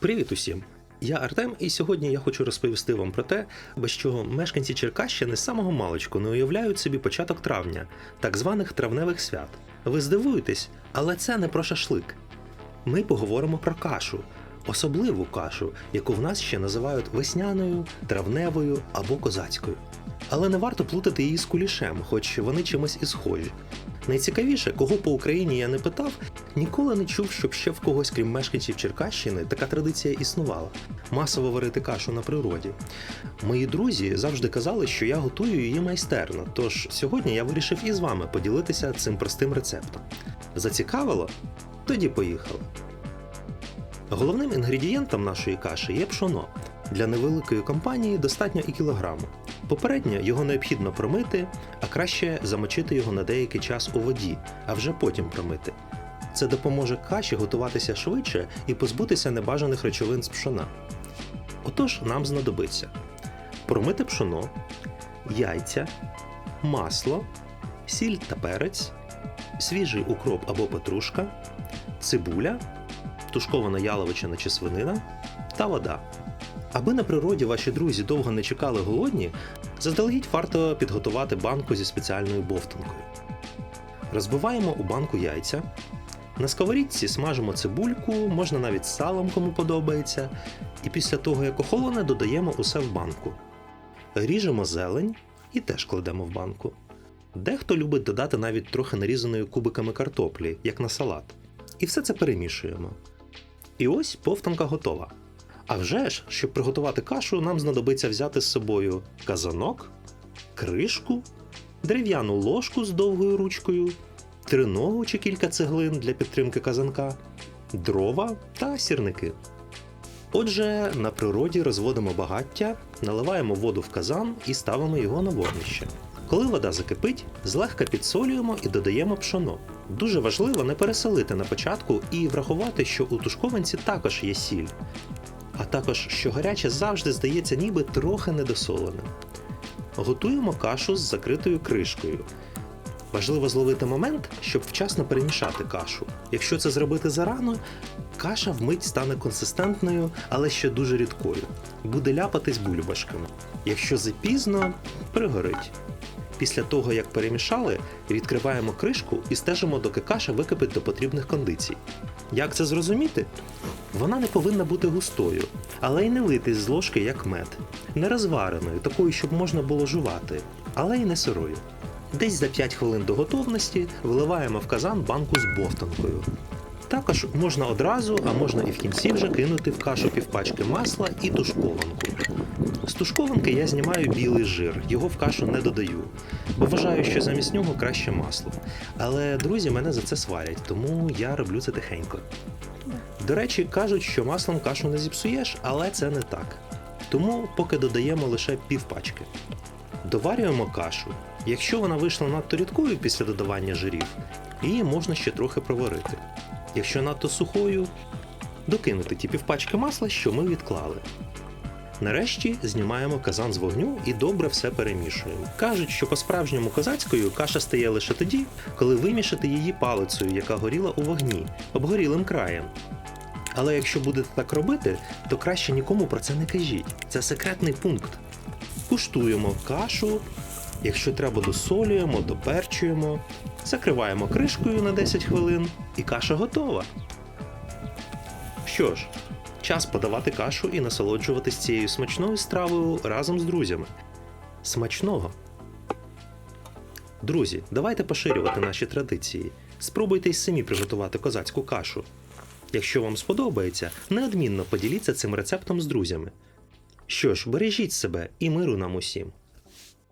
Привіт усім! Я Артем, і сьогодні я хочу розповісти вам про те, без чого мешканці Черкащини з самого маличку не уявляють собі початок травня, так званих травневих свят. Ви здивуєтесь, але це не про шашлик. Ми поговоримо про кашу, особливу кашу, яку в нас ще називають весняною, травневою або козацькою. Але не варто плутати її з кулішем, хоч вони чимось і схожі. Найцікавіше, кого по Україні я не питав, ніколи не чув, щоб ще в когось, крім мешканців Черкащини, така традиція існувала масово варити кашу на природі. Мої друзі завжди казали, що я готую її майстерно. Тож сьогодні я вирішив і з вами поділитися цим простим рецептом. Зацікавило? Тоді поїхали. Головним інгредієнтом нашої каші є пшоно. Для невеликої компанії достатньо і кілограму. Попередньо його необхідно промити, а краще замочити його на деякий час у воді, а вже потім промити. Це допоможе каші готуватися швидше і позбутися небажаних речовин з пшона. Отож, нам знадобиться промити пшоно, яйця, масло, сіль та перець, свіжий укроп або петрушка, цибуля, тушкована яловичина чи свинина та вода. Аби на природі ваші друзі довго не чекали голодні, заздалегідь варто підготувати банку зі спеціальною бовтанкою. Розбиваємо у банку яйця. На сковорідці смажимо цибульку, можна навіть салом, кому подобається. І після того, як охолоне, додаємо усе в банку. Ріжемо зелень і теж кладемо в банку. Дехто любить додати навіть трохи нарізаної кубиками картоплі, як на салат. І все це перемішуємо. І ось повтанка готова. А вже ж, щоб приготувати кашу, нам знадобиться взяти з собою казанок, кришку, дерев'яну ложку з довгою ручкою, триногу чи кілька цеглин для підтримки казанка, дрова та сірники. Отже, на природі розводимо багаття, наливаємо воду в казан і ставимо його на вогнище. Коли вода закипить, злегка підсолюємо і додаємо пшоно. Дуже важливо не пересолити на початку і врахувати, що у тушкованці також є сіль, а також що гаряче завжди здається ніби трохи недосоленим. Готуємо кашу з закритою кришкою. Важливо зловити момент, щоб вчасно перемішати кашу. Якщо це зробити зарано, каша вмить стане консистентною, але ще дуже рідкою. Буде ляпатись бульбашками. Якщо запізно, пригорить. Після того, як перемішали, відкриваємо кришку і стежимо, доки каша википить до потрібних кондицій. Як це зрозуміти? Вона не повинна бути густою, але й не литись з ложки як мед, не розвареною, такою, щоб можна було жувати, але й не сирою. Десь за 5 хвилин до готовності виливаємо в казан банку з бовтанкою. Також можна одразу, а можна і в кінці вже кинути в кашу півпачки масла і тушкованку. З тушкованки я знімаю білий жир, його в кашу не додаю, бо вважаю, що замість нього краще масло. Але друзі мене за це сварять, тому я роблю це тихенько. До речі, кажуть, що маслом кашу не зіпсуєш, але це не так. Тому поки додаємо лише півпачки. Доварюємо кашу. Якщо вона вийшла надто рідкою після додавання жирів, її можна ще трохи проварити. Якщо надто сухою, докинути ті півпачки масла, що ми відклали. Нарешті знімаємо казан з вогню і добре все перемішуємо. Кажуть, що по-справжньому козацькою каша стає лише тоді, коли вимішати її палицею, яка горіла у вогні, обгорілим краєм. Але якщо будете так робити, то краще нікому про це не кажіть. Це секретний пункт. Куштуємо кашу, якщо треба, досолюємо, доперчуємо, закриваємо кришкою на 10 хвилин, і каша готова. Що ж, час подавати кашу і насолоджуватись цією смачною стравою разом з друзями. Смачного! Друзі, давайте поширювати наші традиції. Спробуйте й самі приготувати козацьку кашу. Якщо вам сподобається, неодмінно поділіться цим рецептом з друзями. Що ж, бережіть себе і миру нам усім.